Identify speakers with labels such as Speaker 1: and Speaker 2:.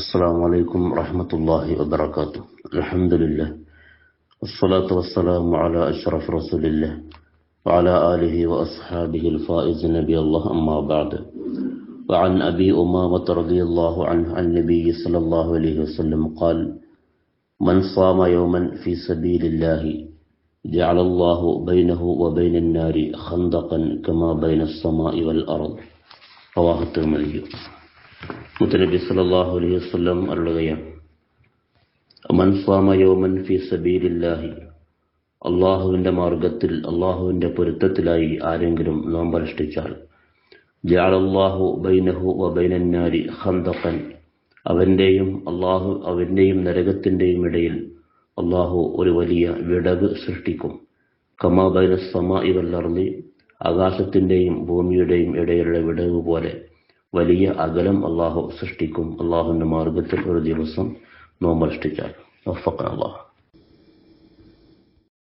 Speaker 1: السلام عليكم ورحمة الله وبركاته. الحمد لله. والصلاة والسلام على أشرف رسول الله وعلى آله وأصحابه الفائز نبي الله أما بعد. وعن أبي أمامة رضي الله عنه عن النبي صلى الله عليه وسلم قال من صام يوما في سبيل الله جعل الله بينه وبين النار خندقا كما بين السماء والأرض. رواه الترمذي. മുത്തനബി സല്ലല്ലാഹു അലൈഹി വസല്ലം അരുളുകയാണ്. സാമ ഫി സബീലില്ലാഹി. അള്ളാഹുവിന്റെ മാർഗത്തിൽ അള്ളാഹുവിന്റെ പൊരുത്തത്തിലായി ആരെങ്കിലും നോമ്പനുഷ്ഠിച്ചാൽ ജാലല്ലാഹു ബൈനഹു വ ബൈനന്നാരി അവന്റെയും അള്ളാഹു അവന്റെയും നരകത്തിന്റെയും ഇടയിൽ അള്ളാഹു ഒരു വലിയ വിടവ് സൃഷ്ടിക്കും. കമാ ബൈന സമായി വല്ലർലി ആകാശത്തിന്റെയും ഭൂമിയുടെയും ഇടയിലുള്ള വിടവ് പോലെ വലിയ അകലം അള്ളാഹു സൃഷ്ടിക്കും. അള്ളാഹുവിന്റെ മാർഗത്തിൽ ഒരു ദിവസം നോമ്പ് അനുഷ്ഠിച്ചാൽ. അല്ലാഹ്.